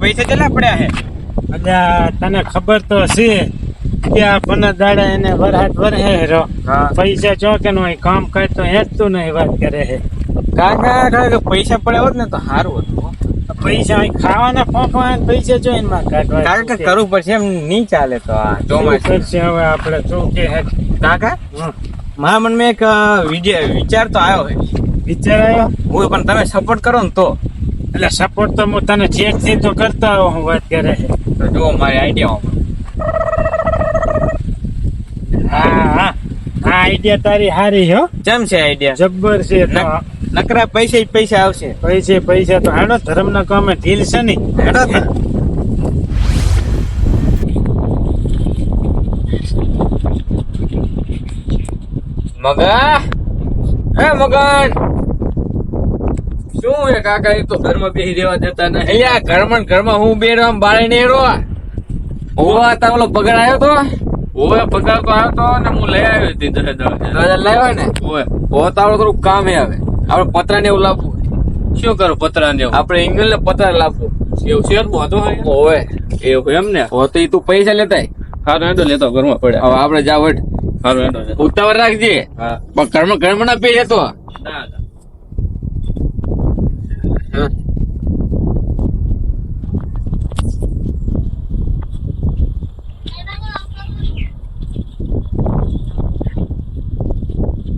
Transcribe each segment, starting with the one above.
પાસે કેટલા પડ્યા હે અલ્યા તને ખબર તો છે કે આ પંદર દાડા એને વરહાટ વરહે હા. પૈસા ચો કે નો કામ કરતો હેતું નહીં વાત કરે હે કાકા કાકા પૈસા પડ્યા હોત ને તો સારું હતું. પૈસા ખાવાના ફોંફવા પૈસા જો એમાં કાઢવા કારણ કે કરવું પડશે એમ નહીં ચાલે તો આ ચોમાસું. હવે આપણે શું કે? હે કાકા. મારા મનમાં એક વિચાર તો આવ્યો છે. વિચાર આવ્યો? હું પણ તમે સપોર્ટ કરો ને તો. એટલે સપોર્ટ તો હું તને ચેકથી તો કરતા આવો હું વાત કરે હે તો જુઓ મારી આઈડિયા હા હા. આઈડિયા તારી હારી હો. કેમ છે આઈડિયા જબ્બર છે નકરા પૈસા જ પૈસા આવશે. પૈસે પૈસા તો હાલો ધર્મ ના કામે ઢીલ છે નહીં હેડો મગા હે મગન! શું એ કાકા એ તો ઘરમાં બેસી રહેવા દેતા ને અહીંયા ઘરમાં ઘર ઘરમાં હું બે રામ બાળી ને રો ઓવા તા ઓલો પગાર આવ્યો તો? ઓવે પગાર તો આવ્યો તો ને હું લઈ આવ્યો હતી દસ રજા લાવ્યો ને? ઓવે. ઓ તો આપણે થોડું કામ આવે. આપણે પતરા ને એવું લાવવું શું કરું પતરા ને? આપણે ઇંગલ ને પતરા લાવવું. એવું શેર વાંધો હોય એવું એમ ને? હો તો તું પૈસા લેતા. સારું હેડો લેતો ઘરમાં પડે. હવે આપણે જા વટ ઉતાવળ રાખજે. પણ ઘરમાં ઘરમાં ના પી ના.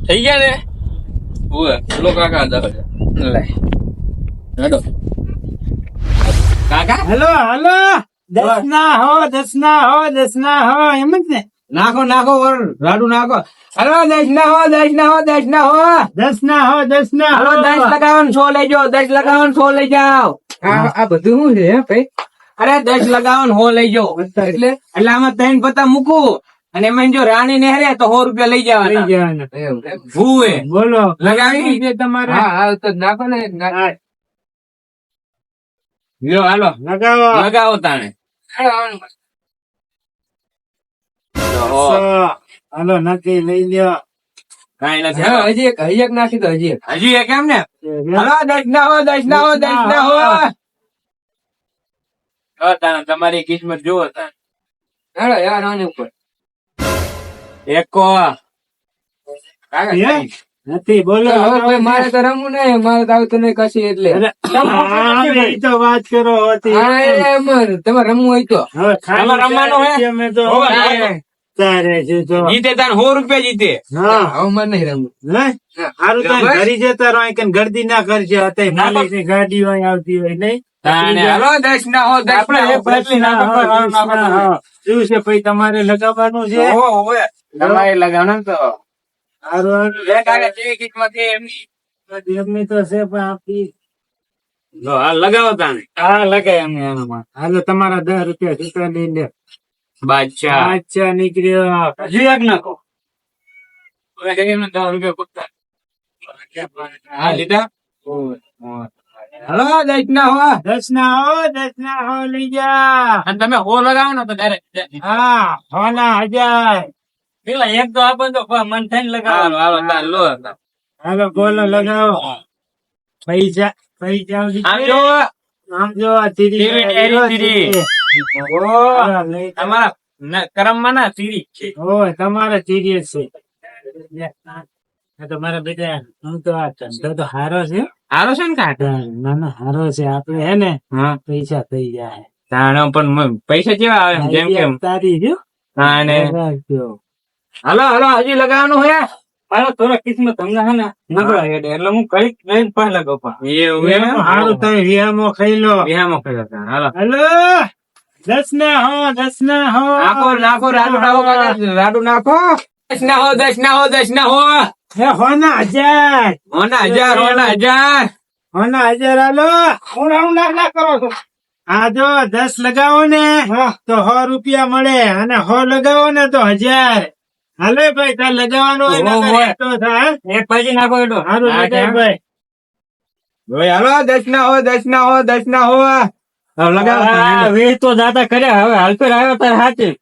થઈ ગયા ને? ઓવે પેલો કાકા દસ. લે હેડો કાકા હલો હલો દસના હો દસના હો દસના હો એમ જ ને નાખો નાખો વર રાડુ નાખો હલો દસ ના હો દસ ના હો દસ ના હો દસના હો દસના હલો દસ લગાવવાનું લઈ જાઓ દસ લગાવવાનું સો લઈ જાઓ આ બધું શું છે ભાઈ અરે દસ લગાવવાનું હો લઈ જાઓ એટલે એટલે આમાં ત્રણ પત્તા મૂકું અને એમાં જો રાણી ને હરે તો સો રૂપિયા લઈ લઈ જવાના. ભૂએ બોલો લગાવી? તમારે? હા હા તો નાખો ને લ્યો હાલો. લગાવો. લગાવો તાણે. હાલો નથી લઈ લ્યો. કઈ નથી. હજી એક હજી એક નાખી દો હજી એક. હજી એક એમ ને? હલો દસ ના હો દસ ના હો દસ ના હો. હો, તમારી કિસ્મત જુઓ તાણે. હેડો યાર આની ઉપર. એકો. નથી બોલો હવે મારે તો રમવું નહીં મારે તો આવતું નહીં કશી એટલે. તો વાત કરો. તમારે રમવું હોય તો. રમવાનું હે? તો તારે જીતે. તાન સો રૂપિયા જીતે. હા. હવે મારે નહીં રમવું. લે? હારું તો બરાબર. ઘરી જતા રહો કે ગરદી ના કરજે અત્યારે માલિકની ગાડી હોય આવતી હોય નહીં? તમારે લગાવવાનું છે. તમારે લગાવવાનું તો. તો છે પણ આપી લગાવો તાને હા લગાય અમે એનામાં હાલો તમારા દસ રૂપિયા સીધા લઈ લે. બાદશાહ. અચ્છા નીકળ્યો. હજુ એક નાખો. દસ રૂપિયા પૂછતા હા લીધા? હલો દસ ના હો. દર્શના ના હો દર્શના ના હો લઈ જા. અને તમે હો લગાવો ને તો ડાયરેક્ટ હા હોના હજાર. પેલા એક તો આપો તો મન થઈને લગાવો. હાલો હાલો હાલો બોલો લગાવો. પૈસા પૈસા આમ જો આમ જો આ તીરી તીરી, તીરી, તીરી. હા, લઈ જા. તમારા કરમમાં ના સીરી છે. ઓય તમારે તીરી છે. આ તો મારા બેટા હું તો આ ધંધો તો હારો છે. હારો છે ને કાકા ના ના હારો છે. આપડે હે ને હા. પૈસા થઈ જાય તાણે પણ પૈસા કેવા આવે? જેમ કે તારી જો. તાણે હાલો હલો હજી લગાવવાનું હે? હાલો થોડા કિસ્મત તમને હે ને નબળા હેડે. એટલે હું કંઈક લઈને પણ. લગાવવા એવું એમ? હારું તમે વિહામો ખાઈ લો. વિહામો ખાઈ લો હાલો. હલો. દસ ના હો દસ ના હો. નાખો નાખો રાડુ નાખો રાડુ નાખો. દસ ના હો દસ ના હો દસ ના હો. હે હોના હજાર. હોના હજાર હોના હજાર. હોના હજાર હાલો હું કરો છો? આ જો દસ લગાવો ને તો સો રૂપિયા મળે અને સો લગાવો ને તો હજાર. હાલે ભાઈ તાર લગાવવાનું હોય એક પછી નાખો એટલું. ભાઈ. ભાઈ હાલો દસ ના હો દસ ના હો દસ ના હો. લગાવો. વીસ તો દાતા કર્યા હવે હાલપેર આવ્યો તારે સાચી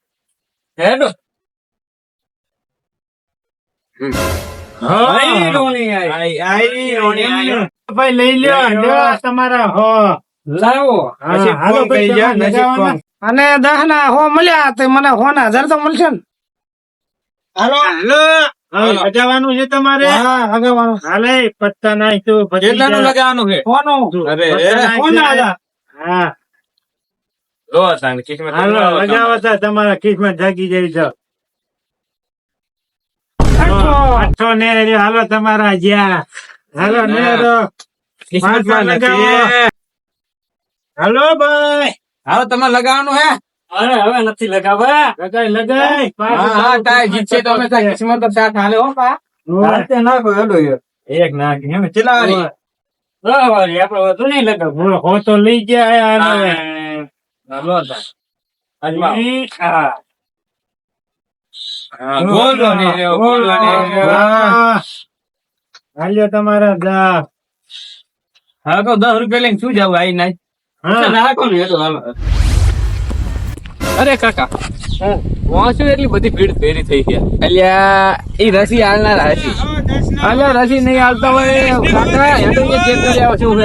હેડો. રોણી આઈ. આઈ આઈ રોણી આઈ. ભાઈ લઈ લ્યો લ્યો. તમારા હો. લાવો હાલો ભાઈ કહી જા, નસીબ લગાવવાના. કોમ. અને દસ ના હો મળ્યા તો મને હો ના હજાર તો મળશે ને. હાલો. હાલો. લગાવવાનું છે તમારે? હા હગવાનું હાલે પત્તા નાખ પછી કેટલાનું લગાવવાનું છે? કોનું અરે પત્તા નાખ કોના દે. હતા? હા. જો તાન કિસ્મત હાલો તમારા કિસ્મત જાગી જાય છો. આઠસો ને હાલો તમારા જ્યાં. હાલો ને લગાવો. હાલો ભાઈ. હાલો તમારે લગાવવાનું હે? અરે હવે નથી લગાવવા. લગાય લગાય. હા હા તાય જીતશે તો અમે કિસ્મત તો સાથ હાલે હો પા. હાથે નાખો હેડો. એક નાખ એમ ચલા વાળી બરાબર, આપણે વધુ નહીં લગાવવું. હો તો લઈ ગયા આને. હાલો. અને હા, ને ને. હા. હાલ્યો તમારા દા હા તો દસ રૂપિયા લઈને શું જવું આઈ નાઈ અરે કાકા. વાંચું એટલી બધી ભીડ ભેરી થઈ ગયા. અલ્યા એ રસી હાલનાર હતી અલ્યા રસી નહીં હાલતા હોય. કાકા હેડો જે ચેક કરી આવો શું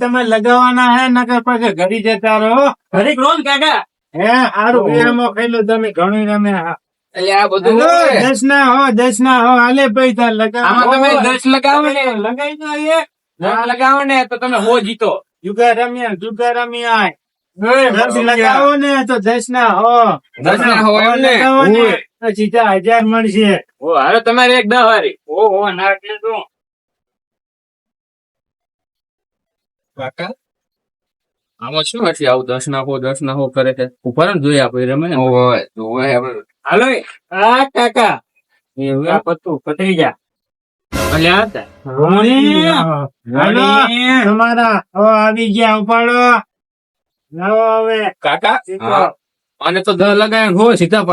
તમે લગાવવાના હે? નકર પછી ઘડી જતા રહો. ઘડીક રોજ કાકા? હે આરું બેમાં ખાઈલું તમે ઘણું રમે. આ બધું હાલો, હોય. દસ ના હો દસ ના હો હાલે પૈસા લગાવો. તમે દસ લગાવો ને. લગાઈ દો એ લગાવો ને તો તમે હો જીતો. જુગા રમ્યા જુગા રમ્યા દસ લગાવો ને તો દસ ના હો. દસ ના હો લગાવો ને સીધા હજાર મળશે. ઓ તમારે એક વારી ઓ હો નાખ કાકા? આમાં શું નથી આવું દસ નાખો દસ નાખો કરે છે. ઉપર જ જોઈએ આપણે રમે હાલો આ કાકા. એવું પતું પતરી જા. તમારા આવી ગયા ઉપાડો. લાવો હવે. કાકા. અને તો દસ લગાવે હો સીધા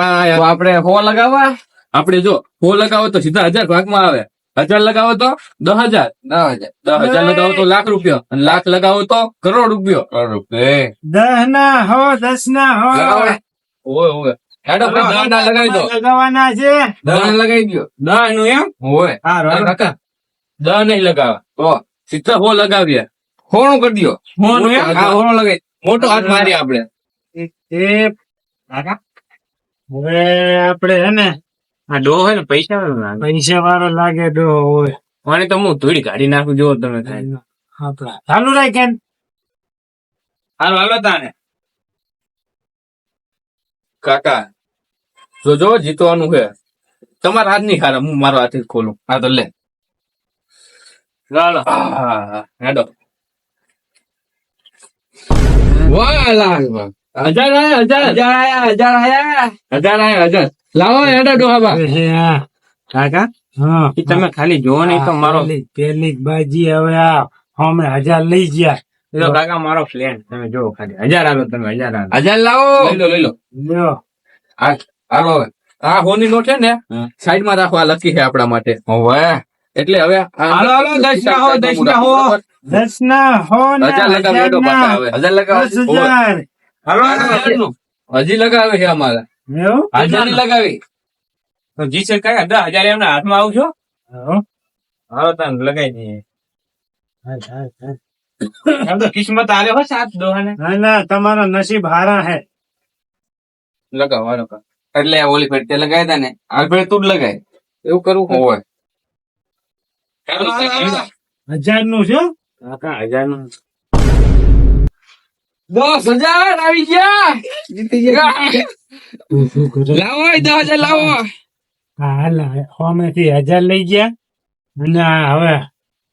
આપડે હો લગાવવા? આપણે જો હો લગાવો તો સીધા હજાર ભાગમાં આવે. હજાર લગાવો તો દસ હજાર. દસ હજાર. લગાવો તો લાખ રૂપિયો. અને લાખ લગાવો તો કરોડ રૂપિયો. કરોડ રૂપિયો. દસ ના હો દસ ના હો ઓય ઓય હેડો દસ ના લગાવી દો. લગાવવાના છે. દસ લગાવી દો દસનું એમ? હોય હારો. કાકા. દસ નહીં લગાવવા તો સીધા હો લગાવીએ. હોણું કરી દો હોણું એમ? હોણું લગાવી. મોટો હાથ મારી આપણે. એ કાકા. હવે આપડે હે ને આ ડો હોય ને પૈસા પૈસા વાળો લાગે ડો હોય. મને તો હું ધોળી કાઢી નાખું જો તમે થાય. આપણા. ચાલુ રાખ કેન હાલો હાલો તાને કાકા જો જો જીતવાનું છે. તમારા હાથ નહીં ખારા હું મારો હાથ ખોલું. હા તો લે. ચાલો હેડો. વાહ લાખ હજાર આયા હજાર. હજાર આયા હજાર આયા. હજાર આયા હજાર. લાવો હેડો ડોહાબા. હા. કાકા? હા તમે ખાલી જોવો નહીં તો મારો પેલી બાજી હવે આ અમે હજાર લઈ ગયા. લો કાકા મારો પ્લેન તમે જો ખાલી. હજાર આલો તમે હજાર આલો. હજાર લાવો. લઈ લો લઈ લો. લ્યો. હાલો હવે. આ હોની નો છે ને સાઈડમાં રાખવા લખી છે આપણા માટે. હવે. એટલે હવે હાલો હાલો દસ હો દસ હો. દસ હો ને હજાર લગાવી હજાર હેડો હવે. હજાર લગાવે. હજાર. હાલો હજી લગાવે છે અમારા? હજાર લગાવી. લગાવી જી સર કયા દસ હજાર એમના હાથમાં આવું છો? હો. તને લગાવી દઈએ. તો કિસ્મત આલ્યો હો સાત દોહાને. ના ના તમારો નસીબ હારા હે. લગાવ હાલો એટલે ઓલી ફેર તે લગાવ્યા દે ને આ ફેર તું જ લગાય. એવું કરવું હોય હજારનું છે કાકા હજારનું દસ હજાર આવી ગયા. જીતી ગયા. લાવો દસ હજાર લાવો. હાલ. હોમેથી હજાર લઈ ગયા. અને હવે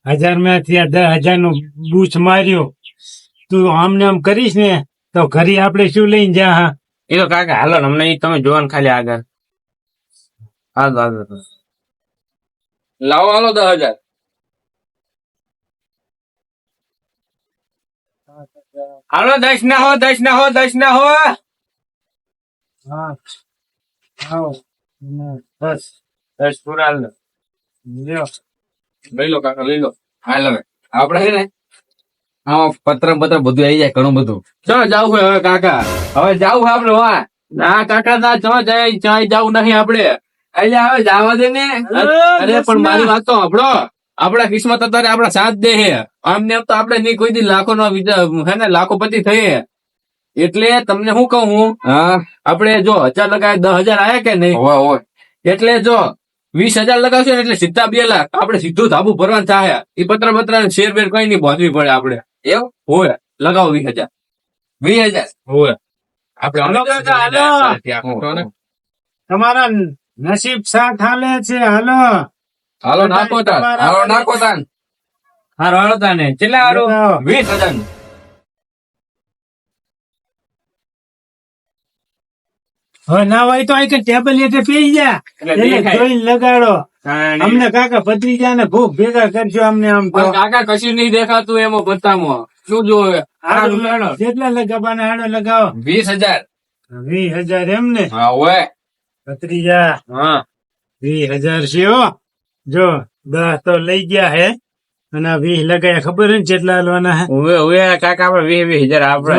હજારમાંથી હજારનું બૂચ માર્યો. તું આમને આમ કરીશ ને તો ઘરે આપણે શું લઈને જા હા? એ તો કાકા હાલો ને અમને ઈ તમે જોવાનું ખાલી આગળ. હાલો હાલો લાવો હાલો દસ હજાર. હાલો દસ ના હો દસ ના હો દસ ના હો. હા આવો. ના, બસ પૂરા હાલ લઈ લો કાકા લઈ લો. હાલ હવે. છે ને આમાં પત્ર પત્ર બધું આવી જાય ઘણું બધું. ચો જાવું હોય હવે કાકા? હવે જાવું છે આપડે વાહ. ના કાકા ના ચો જાય ચાય જાવું નહીં આપડે. અહીંયા હવે જાવા દે ને. અરે પણ મારી વાત તો સાંભળો. આપડા કિસ્મત અત્યારે આપણા સાથ દે હે આમને એમ તો આપડે નહીં કોઈ દી લાખો નો હે ને લાખોપતિ થઈએ. એટલે તમને શું કહું હું આપણે જો હજાર લગાવે દસ હજાર આવ્યા કે નહીં? એટલે જો વીસ હજાર લગાવશો એટલે સીધા બે લાખ. આપડે સીધું ધાબુ ભરવાનું થાય. એ પત્ર પત્ર શેર બેર કઈ નહીં બાંધવી પડે આપડે એવું? હોય. લગાવો વીસ હજાર. વીસ હજાર. હોય. આપડે હાલો તમારા નસીબ સાથ હાલે છે હાલો. હાલો નાખો તાન. હાલો નાખો તાન. હારો હાલો તાને. કેટલા હારો. વીસ હજાર. હવે ના હોય તો અહીં ટેબલ એટલે પી જા જોઈને લગાડો. અમને કાકા ભત્રીજા ને ભૂખ ભેગા કરજો અમને આમ તો. કાકા કશું નહીં દેખાતું એમાં પત્તામાં શું જોવે? કેટલા લગાવવાના હાડો લગાવો. વીસ હજાર. વીસ હજાર એમ ને. ભત્રીજા. હા. વીસ હજાર છે હો. જો દસ તો લઈ ગયા હે. અને વીસ લગાયા ખબર હે ને કેટલા હાલવાના હે? હવે હવે કાકા આપડે વીસ વીસ હજાર આપડે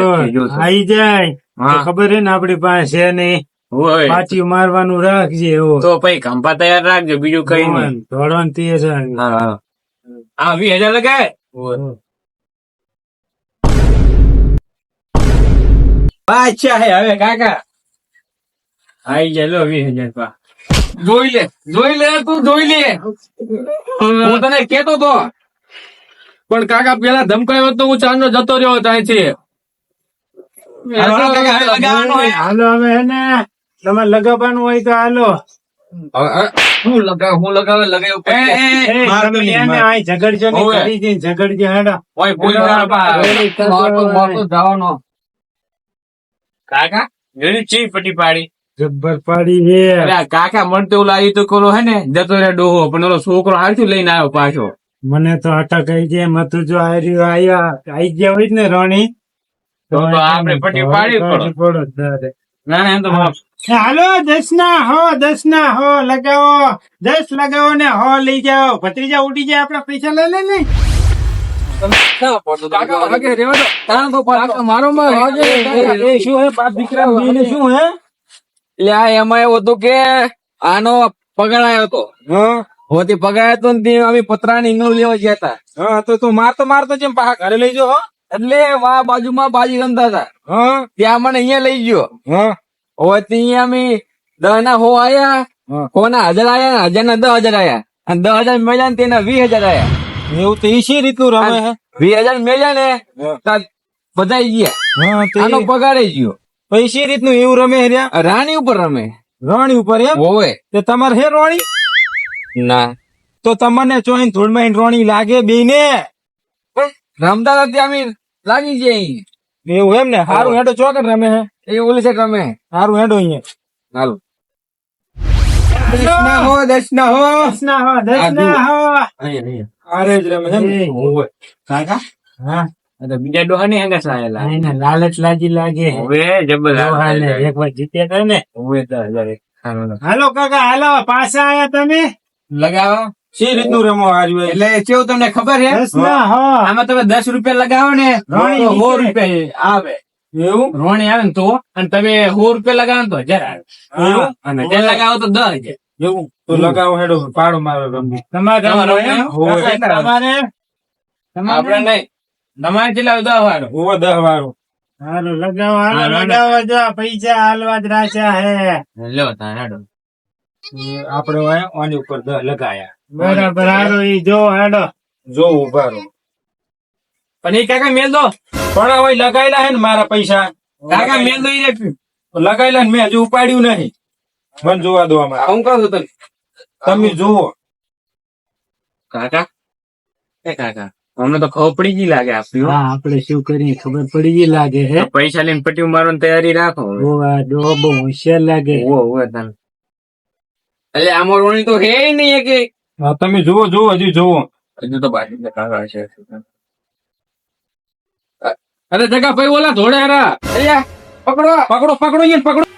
આવી જાય. હા. ખબર હે ને આપડી પાસે છે નહીં? પાટિયું મારવાનું રાખજે એવો તો પછી ખંભા તૈયાર રાખજો બીજું કઈ નહીં. દોડવાનું તે છે. હા વીસ હજાર લગાય. અચ્છા હે હવે કાકા. આઈ જાય લો વીસ હજાર પા. જોઈ લે જોઈ લે તું જોઈ લે. હું તને કેતો તો. પણ કાકા પેલા ધમકાયો તો હું ચાંદો જતો રહ્યો ત્યાંથી હાલો, હવે હાલો હવે હે ને. તમારે લગાવવાનું હોય તો હાલો. હું લગાવ હું લગાવે તમે ઝઘડજો. કરી ઝઘડજો હેડો. જવાનો. કાકા ચી પટી પાડી? જબ્બર પાડી છે. અરે કાકા મને તો લાગ્યું તો કોલો હે ને જતો રે ડોહો. પણ ઓલો છોકરો હારથી લઈને આવ્યો પાછો. મને તો અટક આઈ જાય મતું જો આર્યું આયા આઈ ગયા હોય ને રોણી. તો આપણે પટ્ટી પાડવી પડો ના ના એમ તો માફ. હાલો દસ ના હો દસ ના હો લગાવો. દસ લગાવો ને હો લઈ જાઓ. ભત્રીજા ઉડી જાય આપડા પૈસા લઈ લે ને કાકા વાગે રેવા દો. તાણ તો કાકા મારો શું હે બાપ દીકરા શું હે એટલે આ એમાં એવું હતું કે આનો પગાર આવ્યો હતો હોતી પગાર હતો ને તે અમે પતરાની ઈંગણું લેવા ગયા હતા હા તો તું મારતો મારતો જેમ પાછા ઘરે લઈ જાઓ એટલે વા બાજુમાં બાજી રમતા હતા. હા. ત્યાં મને અહીંયા લઈ ગયો. હા. હવે ત્યાં અમે દસ ના હો આયા? હા. હજાર આયા હજાર ના દસ હજાર આયા? અને દસ હજાર મળ્યા ને તેના વીસ હજાર આયા. એવું તો રીતનું રમે હે? વીસ હજાર મળ્યા ને બધા ગયા. આનો પગાર ગયો. પૈસી રીતનું એવું રમે રહ્યા? રાણી ઉપર રમે. રાણી ઉપર એમ? હોવે તે તમારે હે રોણી? ના. તો તમને ચોઈન થોડમાં રોણી લાગે બે ને રમતા નથી અમે લાગી જાય એવું એમ ને? સારું હેડો ચોકડ રમે હે. એ ઓલી છે તમે હારું હેડો અહીંયા. હાલો. દસ હો દસ હો. દસ હો દસ હો હારે જ રમે એમ કાકા? હા. બીજા ડોહા ની હંગાસ આયેલા. એને લાલચ લાગી લાગે. હવે જબર એક વાર જીત્યા હતા ને. હવે દસ હજાર હાલો, કાકા હાલો પાછા આયા તમે. લગાવો. શી રીતનું રમો હાર્યું એટલે કેવું તમને ખબર છે? આમાં તમે દસ રૂપિયા લગાવો ને સો રૂપિયા આવે. એવું? રોણી આવે ને તો? અને તમે સો રૂપિયા લગાવો તો હજાર આવે. અને હજાર લગાવો તો દસ હજાર. એવું? તો લગાવો હેડો પાડો મારો રમવું તમારે તમારે આપણે નહીં. તમારે કેટલા દસ વાળો. હોવો દસ વાળો. હાલો લગાવો હાલો હાલો, હાલો. લગાવો જો પૈસા હાલવા જ રાખ્યા હે. લો હેડો. આપડે આની ઉપર દહ લગાયા. બરાબર હાલો ઈ જો હેડો. જો ઊભા રહો. પણ એ કાકા મેલ દો. પણ હવે લગાયેલા હે ને મારા પૈસા. કાકા મેલ દો ઈ લગાયેલા ને મેં હજુ ઉપાડ્યું નહીં મને જોવા દો આમાં. હું કહું છું તને તમે જુઓ. કાકા? એ કાકા અમને તો ખબર પડી ગઈ લાગે આપણી હો. હા આપણે શું કરીએ? ખબર પડી ગઈ લાગે હે. પૈસા લઈને પટ્ટી મારવાની તૈયારી રાખો ઓવા ઓ આ ડોહો બહુ હોશિયાર લાગે ઓ ઓવો તમે એટલે આમાં રોણી તો હે નહીં કે હા તમે જુઓ જુઓ હજી જુઓ. હજુ તો બાકી કાકા છે અરે જગા ભાઈ ઓલા ધોળે પકડો. પકડો પકડો અહીંયા પકડો.